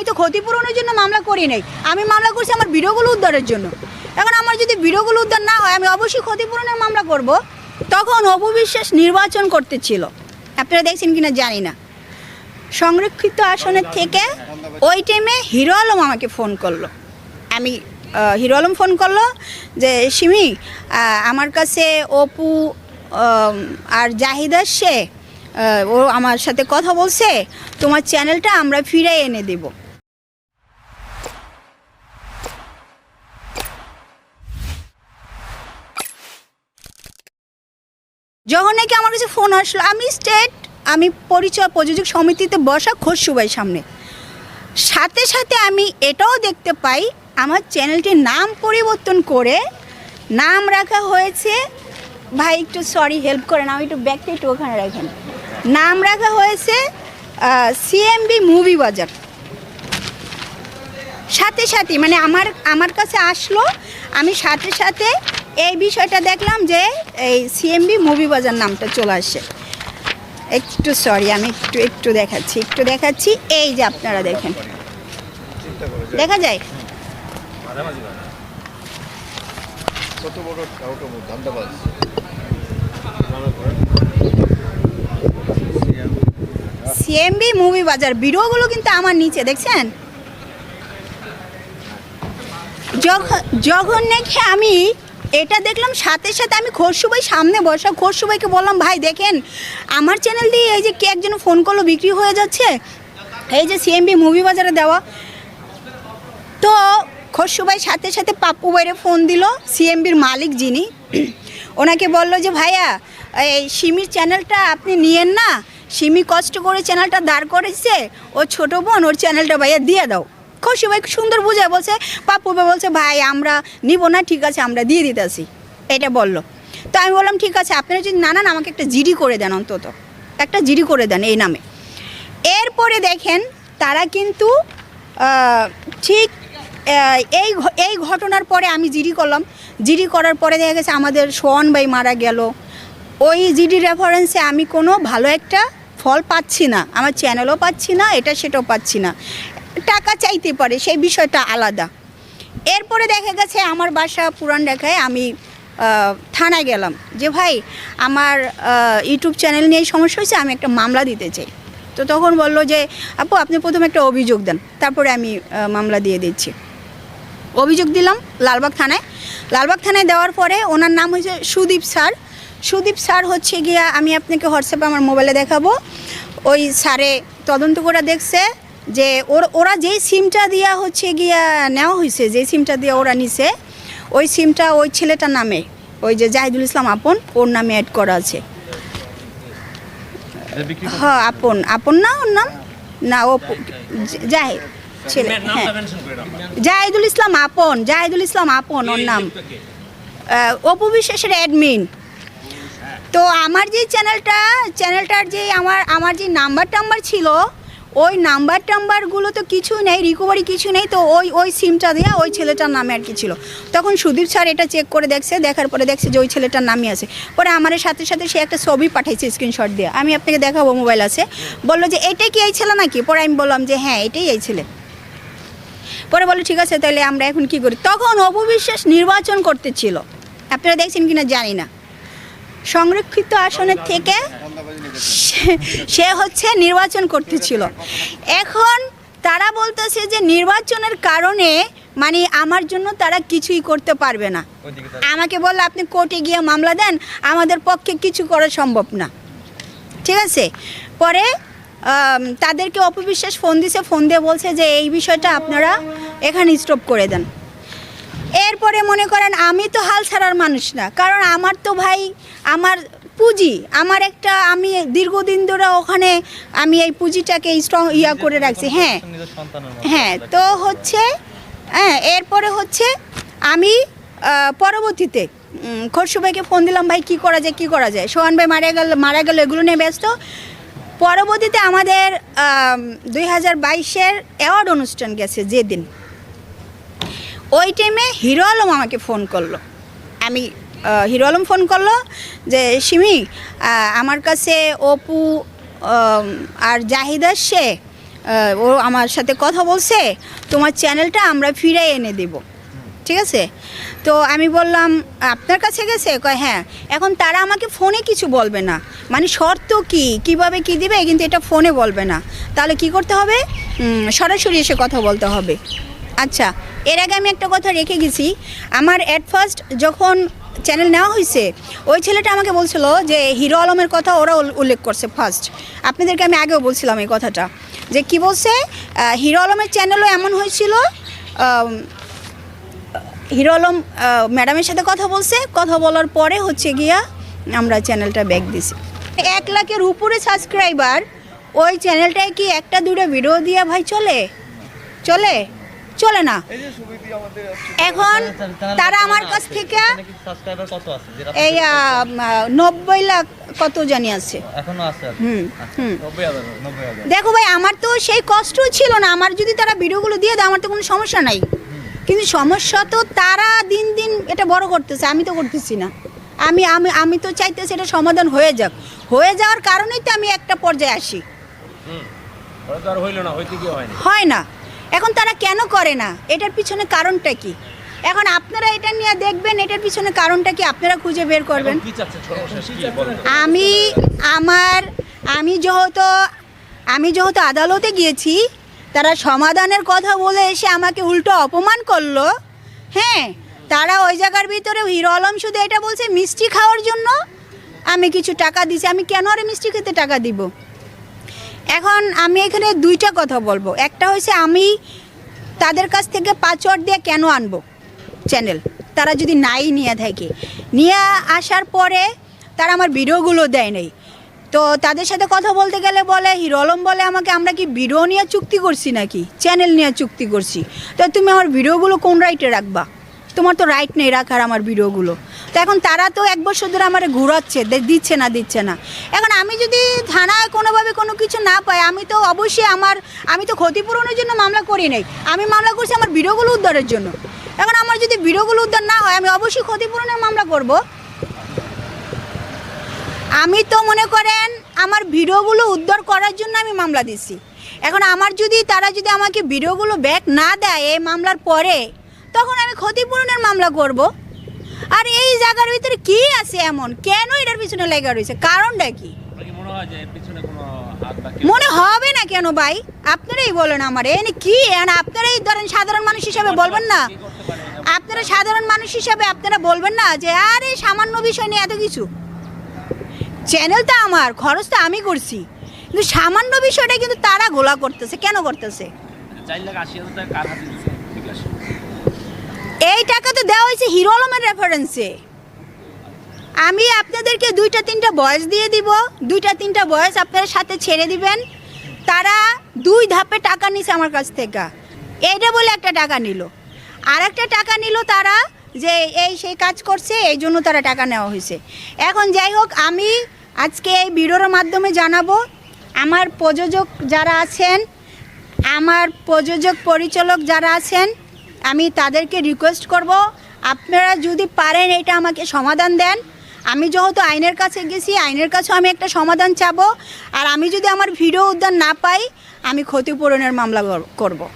আমি তো ক্ষতিপূরণের জন্য মামলা করি নাই। আমি মামলা করছি আমার ভিডিওগুলো উদ্ধারের জন্য। এখন আমার যদি ভিডিওগুলো উদ্ধার না হয়, আমি অবশ্যই ক্ষতিপূরণের মামলা করব। তখন অপবিশ্বাস নির্বাচন করতে ছিল। আপনারা দেখছেন কিনা জানি না। সংরক্ষিত আসনের থেকে ওই টাইমে হিরো আলম আমাকে ফোন করল। আমি হিরো আলম ফোন করল যে সিমি আমার কাছে অপু আর জাহিদ সে ও আমার সাথে কথা বলছে। তোমার চ্যানেলটা আমরা ফিরে এনে দেব। যখন নাকি আমার কাছে ফোন আসলো, আমি স্টেট আমি পরিচয় প্রযোজক সমিতিতে বসা খসুবাই সামনে। সাথে সাথে আমি এটাও দেখতে পাই, আমার চ্যানেলটির নাম পরিবর্তন করে নাম রাখা হয়েছে, ভাই একটু সরি হেল্প করেন আমি একটু ব্যাগটা একটু ওখানে রাখেন। নাম রাখা হয়েছে সিএমবি মুভি বাজার। সাথে সাথে মানে আমার আমার কাছে আসলো, আমি সাথে সাথে এই বিষয়টা দেখলাম যে এই সিএমবি মুভি বাজার নামটা চলে আসে। একটু সরি আমি একটু একটু দেখাচ্ছি একটু দেখাচ্ছি। এই যে আপনারা দেখেন। দেখা যায়? সিএমবি মুভি বাজার ভিডিওগুলো কিন্তু আমার নিচে, দেখছেন? যখন যখন নাকি আমি এটা দেখলাম, সাথে সাথে আমি খসুবাই সামনে বসা খসুবাইকে বললাম, ভাই, দেখেন, আমার চ্যানেল দিয়ে এই যে কে একজন ফোন করল, বিক্রি হয়ে যাচ্ছে, এই যে সিএমবি মুভি বাজারে দেওয়া। তো খসুবাই সাথে সাথে পাপ্পু বাইরে ফোন দিল সিএমবির মালিক যিনি। ওনাকে বলল যে, ভাইয়া, এই সিমির চ্যানেলটা আপনি নিয়েন না, সিমি কষ্ট করে চ্যানেলটা দাঁড় করেছে, ও ছোট বোন, ওর চ্যানেলটা ভাইয়া দিয়ে দাও। খসুবাই সুন্দর বুঝায়, বলছে, পাপ্পু ভাই বলছে, ভাই, আমরা নিব না, ঠিক আছে, আমরা দিয়ে দিতেছি। এটা বলল। তো আমি বললাম, ঠিক আছে আপনারা যদি না নেন, আমাকে একটা জিডি করে দেন অন্তত। একটা জিডি করে দেন এই নামে। এরপরে দেখেন, তারা কিন্তু ঠিক এই এই ঘটনার পরে আমি জিডি করলাম। জিডি করার পরে দেখা গেছে, আমাদের সোহন ভাই মারা গেল। ওই জিডি রেফারেন্সে আমি কোনো ভালো একটা ফল পাচ্ছি না। আমার চ্যানেলও পাচ্ছি না, এটা সেটাও পাচ্ছি না। টাকা চাইতে পারে, সেই বিষয়টা আলাদা। এরপরে দেখা গেছে আমার বাসা পুরান ঢাকায় আমি থানায় গেলাম। যে ভাই, আমার ইউটিউব চ্যানেল নিয়ে সমস্যা হয়েছে, আমি একটা মামলা দিতে চাই। তো তখন বলল যে, আপু, আপনি প্রথমে একটা অভিযোগ দেন, তারপরে আমি মামলা দিয়ে দিচ্ছি। অভিযোগ দিলাম লালবাগ থানায়। লালবাগ থানায় দেওয়ার পরে ওনার নাম হয়েছে সুদীপ স্যার। সুদীপ স্যার হচ্ছে গিয়া আমি আপনাকে হোয়াটসঅ্যাপে আমার মোবাইলে দেখাবো। ওই স্যারে তদন্ত করে দেখছে যে ওর ওরা যেই সিমটা দিয়া হচ্ছে গিয়া নেওয়া হয়েছে যে সিমটা দিয়ে ওরা নিছে ওই সিমটা ওই ছেলেটার নামে ওই যে জাহিদুল ইসলাম আপন ওর নামে অ্যাড করা আছে। হ্যাঁ আপন আপন না ওর নাম? না ও জাহিদ ছেলে হ্যাঁ। জাহিদুল ইসলাম আপন জাহিদুল ইসলাম আপন ওর নাম। অপু বিশ্বাসের অ্যাডমিন তো আমার যে চ্যানেলটা চ্যানেলটার যে আমার আমার যে নাম্বার টাম্বার ছিল ওই নাম্বার টাম্বারগুলো তো কিছু নেই রিকভারি কিছু নেই, তো ওই ওই সিমটা দেওয়া ওই ছেলেটার নামে আর কি ছিল। তখন সুদীপ স্যার এটা চেক করে দেখছে, দেখার পরে দেখছে যে ওই ছেলেটার নামই আছে। পরে আমার সাথে সাথে সে একটা ছবি পাঠাইছে স্ক্রিনশট দিয়ে। আমি আপনাকে দেখাবো মোবাইল আছে। বলল যে এটাই কি এই ছেলে নাকি? পরে আমি বললাম যে হ্যাঁ এটাই এই ছেলে। পরে বলে ঠিক আছে, তাহলে আমরা এখন কি করি? তখন অপবিশ্বাস নির্বাচন করতে ছিল। আপনারা দেখছেন কিনা জানি না। সংরক্ষিত আসনের থেকে সে- হচ্ছে নির্বাচন করতেছিল। এখন তারা বলতেছে যে নির্বাচনের কারণে মানে আমার জন্য তারা কিছুই করতে পারবে না। আমাকে বলল আপনি কোর্টে গিয়ে মামলা দেন আমাদের পক্ষে কিছু করা সম্ভব না। ঠিক আছে? পরে তাদেরকে অপবিশ্বাস ফোন দিছে ফোন দিয়ে বলছে যে এই বিষয়টা আপনারা এখানে স্টপ করে দেন। এরপরে মনে করেন আমি তো হাল ছাড়ার মানুষ না কারণ আমার তো ভাই আমার পুঁজি। আমার একটা আমি দীর্ঘদিন ধরে ওখানে আমি এই পুঁজিটাকে স্ট্রং ইয়া করে রাখছি হ্যাঁ। হ্যাঁ তো হচ্ছে হ্যাঁ এরপরে হচ্ছে আমি পরবর্তীতে খরশু ভাইকে ফোন দিলাম ভাই কি করা যায় কি করা যায়? সোহান ভাই মারা গেল মারা গেল এগুলো নিয়ে ব্যস্ত। পরবর্তীতে আমাদের দুই হাজার বাইশের অ্যাওয়ার্ড অনুষ্ঠান গেছে যেদিন। ওই টাইমে হিরো আলম আমাকে ফোন করল। আমি হিরো আলম ফোন করল যে, সিমি আমার কাছে অপু আর জাহিদ সে ও আমার সাথে কথা বলছে, তোমার চ্যানেলটা আমরা ফিরে এনে দেব। ঠিক আছে? তো আমি বললাম, আপনার কাছে গেছে? কয় হ্যাঁ। এখন তারা আমাকে ফোনে কিছু বলবে না। মানে শর্ত কি? কীভাবে কি দিবে? কিন্তু এটা ফোনে বলবে না। তাহলে কি করতে হবে? সরাসরি এসে কথা বলতে হবে। আচ্ছা এর আগে আমি একটা কথা রেখে গেছি। আমার অ্যাট ফার্স্ট যখন চ্যানেল নেওয়া হয়েছে ওই ছেলেটা আমাকে বলছিল যে, হিরো আলমের কথা ওরা উল্লেখ করছে ফার্স্ট আপনাদেরকে আমি আগেও বলছিলাম এই কথাটা, যে কি বলছে? হিরো আলমের চ্যানেলও এমন হয়েছিল হিরো আলম ম্যাডামের সাথে কথা বলছে, কথা বলার পরে হচ্ছে গিয়া আমরা চ্যানেলটা ব্যাক দিছি। এক লাখের উপরে সাবস্ক্রাইবার ওই চ্যানেলটায় কি একটা দুটো ভিডিও দিয়ে ভাই চলে? চলে? চলে না। এই যে সুবিধি আমাদের আছে। এখন তারা আমার কাছ থেকে এই নব্বই লাখ কত জানি আছে। হাজার দেখো ভাই আমার তো সেই কষ্ট ছিল না। আমার যদি তারা ভিডিওগুলো দিয়ে দেয় আমার তো কোনো সমস্যা নাই। কিন্তু সমস্যা তো তারা দিন দিন এটা বড় করতেছে আমি তো করতেছি না। আমি আমি আমি তো চাইতেছি এটা সমাধান হয়ে যাক। হয়ে যাওয়ার কারণেই তো আমি একটা পর্যায়ে আসি। হয় না। এখন তারা কেন করে না? এটার পিছনে কারণটা কি? এখন আপনারা এটা নিয়ে দেখবেন এটার পিছনে কারণটা কি? আপনারা খুঁজে বের করবেন? আমি আমার আমি যেহেতু আমি যেহেতু আদালতে গিয়েছি তারা সমাধানের কথা বলে এসে আমাকে উল্টো অপমান করল। হ্যাঁ তারা ওই জায়গার ভিতরে হিরো আলম শুধু এটা বলছে মিষ্টি খাওয়ার জন্য আমি কিছু টাকা দিছি। আমি কেন আরে মিষ্টি খেতে টাকা দিব? এখন আমি এখানে দুইটা কথা বলব। একটা হচ্ছে আমি তাদের কাছ থেকে পাসওয়ার্ড দিয়ে কেন আনব চ্যানেল তারা যদি নাই নিয়ে থাকে। নিয়ে আসার পরে তারা আমার ভিডিওগুলো দেয় নাই। তো তাদের সাথে কথা বলতে গেলে বলে, হিরো আলম বলে আমাকে, আমরা কি ভিডিও নিয়ে চুক্তি করছি নাকি? চ্যানেল নিয়ে চুক্তি করছি। তো তুমি আমার ভিডিওগুলো কোন রাইটে রাখবা? তোমার তো রাইট নেই রাখার আমার ভিডিওগুলো। তো এখন তারা তো এক বছর ধরে আমার ঘুরাচ্ছে দিচ্ছে না দিচ্ছে না। এখন আমি যদি থানায় কোনোভাবে কোনো কিছু না পাই, আমি তো অবশ্যই আমার আমি তো ক্ষতিপূরণের জন্য মামলা করি নাই। আমি মামলা করছি আমার ভিডিওগুলো উদ্ধারের জন্য। এখন আমার যদি ভিডিওগুলো উদ্ধার না হয়, আমি অবশ্যই ক্ষতিপূরণের মামলা করব। আমি তো মনে করেন আমার ভিডিওগুলো উদ্ধার করার জন্য আমি মামলা দিছি। এখন আমার যদি তারা যদি আমাকে ভিডিওগুলো ব্যাক না দেয় এই মামলার পরে তখন আমি ক্ষতিপূরণের মামলা করব। আর এই জায়গার ভিতরে কি আছে এমন? কেন এটার পিছনে লেগা রয়েছে? কারণটা কি? মনে হবে না কেন ভাই? আপনারাই বলেন আমার। এনে কি? আপনারাই ধরেন সাধারণ মানুষ হিসাবে বলবেন না। আপনারা সাধারণ মানুষ হিসাবে আপনারা বলবেন না যে আরে সামান্য বিষয় নিয়ে এত কিছু। চ্যানেল তো আমার খরচ তো আমি করছি। কিন্তু সামান্য বিষয়টা কিন্তু তারা গোলা করতেছে। কেন করতেছে? চার লাখ আশি হাজার টাকা কার হাতে দিচ্ছে? ঠিক আছে। এই টাকা তো দেওয়া হয়েছে হিরো আলমের রেফারেন্সে আমি আপনাদেরকে দুইটা তিনটা বয়স দিয়ে দিব। দুইটা তিনটা বয়স আপনাদের সাথে ছেড়ে দিবেন। তারা দুই ধাপে টাকা নিছে আমার কাছ থেকে। এইটা বলে একটা টাকা নিল। আর একটা টাকা নিল তারা যে এই সেই কাজ করছে, এই জন্য তারা টাকা নেওয়া হয়েছে। এখন যাই হোক, আমি আজকে এই ভিডিওর মাধ্যমে জানাব, আমার প্রযোজক যারা আছেন, আমার প্রযোজক পরিচালক যারা আছেন আমি তাদেরকে রিকোয়েস্ট করব, আপনারা যদি পারেন এটা আমাকে সমাধান দেন। আমি যেহেতু আইনের কাছে গেছি, আইনের কাছেও আমি একটা সমাধান চাবো। আর আমি যদি আমার ভিডিও উদ্যান না পাই, আমি ক্ষতিপূরণের মামলা কর- করব।